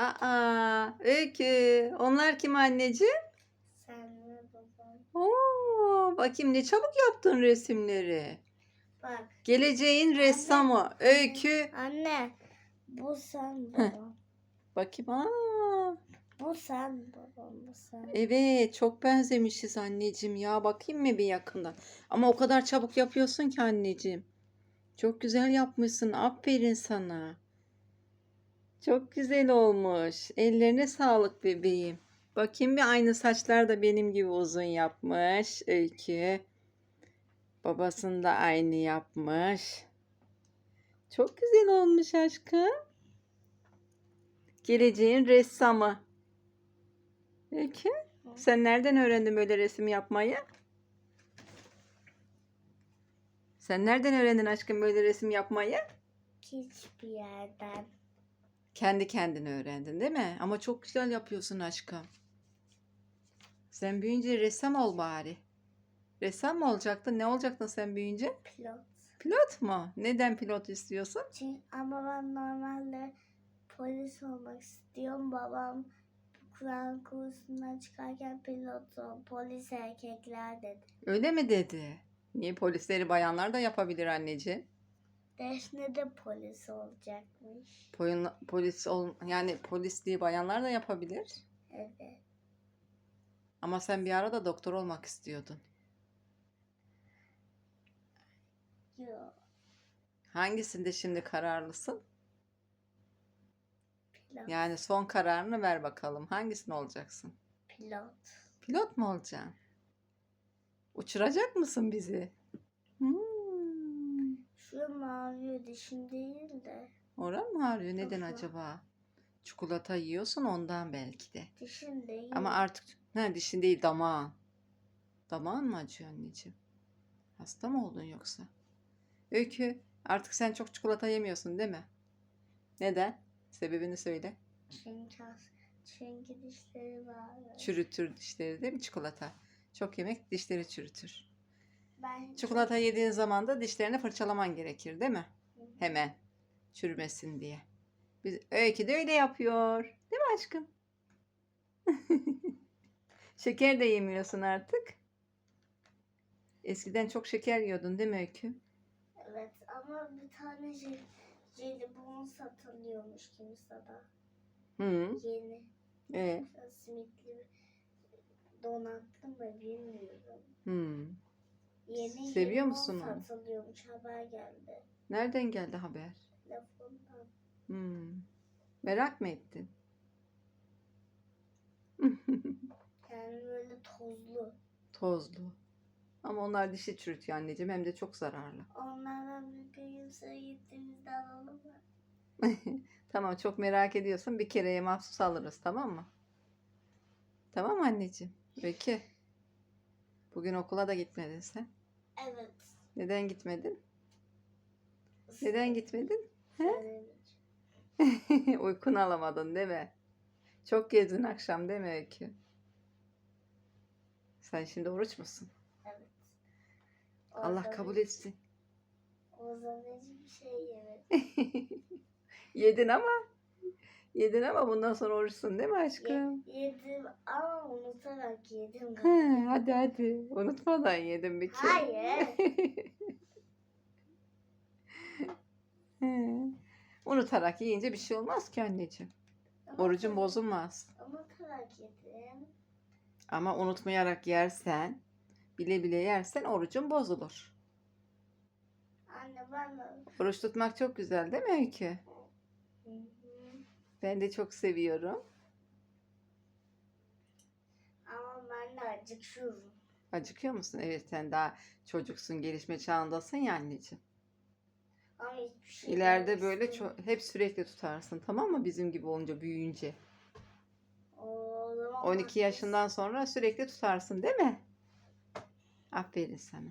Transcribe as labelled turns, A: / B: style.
A: Aa, Öykü. Onlar kim anneciğim?
B: Sen ve babam.
A: Oo, bakayım ne çabuk yaptın resimleri.
B: Bak.
A: Geleceğin ressamı Öykü.
B: Anne. Bu sen babam.
A: Bakayım. Aa,
B: bu sen babam. Bu sen.
A: evet çok benzemişiz anneciğim ya. Bakayım mı bir yakından. Ama o kadar çabuk yapıyorsun ki anneciğim. Çok güzel yapmışsın. Aferin sana. Çok güzel olmuş. Ellerine sağlık bebeğim. Bakayım bir aynı saçlar da benim gibi uzun yapmış. Öykü. Babasını da aynı yapmış. Çok güzel olmuş aşkım. Geleceğin ressamı. Öykü. Sen nereden öğrendin böyle resim yapmayı? Sen nereden öğrendin aşkım böyle resim yapmayı?
B: Hiçbir yerden.
A: Kendi kendine öğrendin değil mi? Ama çok güzel yapıyorsun aşkım. Sen büyüyünce ressam ol bari. Ressam mı olacaktın? Ne olacaktın sen büyüyünce?
B: Pilot.
A: Pilot mu? Neden pilot istiyorsun?
B: Çünkü, ama ben normalde polis olmak istiyorum. Babam Kur'an kursundan çıkarken pilot ol, polis erkekler dedi.
A: Öyle mi dedi? Niye polisleri bayanlar da yapabilir anneciğim?
B: Defne de polis olacakmış.
A: Poyun- polis ol yani polisliği bayanlar da yapabilir.
B: Evet.
A: Ama sen bir ara da doktor olmak istiyordun.
B: Yok.
A: Hangisinde şimdi kararlısın?
B: Pilot.
A: Yani son kararını ver bakalım. Hangisini olacaksın?
B: Pilot.
A: Pilot mu olacaksın? Uçuracak mısın bizi? Hmm.
B: Şu mavi dişim değil de
A: Oran mı ağrıyor? Neden
B: Kafa.
A: acaba? Çikolata yiyorsun ondan belki de.
B: dişim değil.
A: Ama artık ne dişin değil damağın. Damağın mı acıyor anneciğim? Hasta mı oldun yoksa? Öykü artık sen çok çikolata yemiyorsun değil mi? Neden? Sebebini söyle.
B: çünkü, çünkü dişleri var.
A: Çürütür dişleri değil mi çikolata? Çok yemek dişleri çürütür.
B: Ben
A: Çikolata yediğin zaman da dişlerini fırçalaman gerekir değil mi?
B: çok-
A: Hemen çürümesin diye. Biz Öykü de öyle yapıyor. Değil mi aşkım? şeker de yemiyorsun artık. Eskiden çok şeker yiyordun değil mi Öykü?
B: Evet ama bir tane jel, jelibon satılıyormuş kimsede.
A: Hı.
B: Yeni.
A: E.
B: Simitli donatlı mı bilmiyorum.
A: Hı.
B: Yeni
A: Seviyor musun onu?
B: satılıyormuş haber geldi.
A: Nereden geldi haber?
B: Telefondan.
A: Hı. Merak mı ettin?
B: Yani böyle tozlu.
A: Tozlu. Ama onlar dişi çürütüyor anneciğim hem de çok zararlı.
B: Onlardan bir gün gittiğimizde alalım mı?
A: Tamam çok merak ediyorsun. Bir kereye mahsus alırız tamam mı? Tamam anneciğim? Peki. Bugün okula da gitmedin sen.
B: Evet.
A: Neden gitmedin? Neden gitmedin?
B: İçin.
A: Uykunu alamadın değil mi? Çok gezdin akşam değil mi Öykü? Sen şimdi oruç musun?
B: Evet.
A: Allah
B: Ozan-
A: kabul etsin.
B: Ozan hiçbir şey yemedi.
A: Yedin ama. Yedin ama bundan sonra oruçsun değil mi
B: Ye-
A: aşkım?
B: yedim ama unutarak yedim.
A: He, hadi hadi. Unutmadan yedim bir kere.
B: Hayır.
A: He. Unutarak yiyince bir şey olmaz ki anneciğim.
B: Ama
A: Orucun bozulmaz.
B: Unutarak yedim.
A: Ama unutmayarak yersen, bile bile yersen orucun bozulur.
B: Anne ben de.
A: Oruç tutmak çok güzel değil mi?
B: Hı hı.
A: Ben de çok seviyorum.
B: Ama ben de acıkıyorum.
A: Acıkıyor musun? Evet sen daha çocuksun, gelişme çağındasın ya anneciğim.
B: Ama hiçbir şey
A: İleride böyle ço- hep sürekli tutarsın tamam mı? Bizim gibi olunca büyüyünce.
B: O zaman
A: 12 yaşından sonra sürekli tutarsın değil mi? Aferin sana.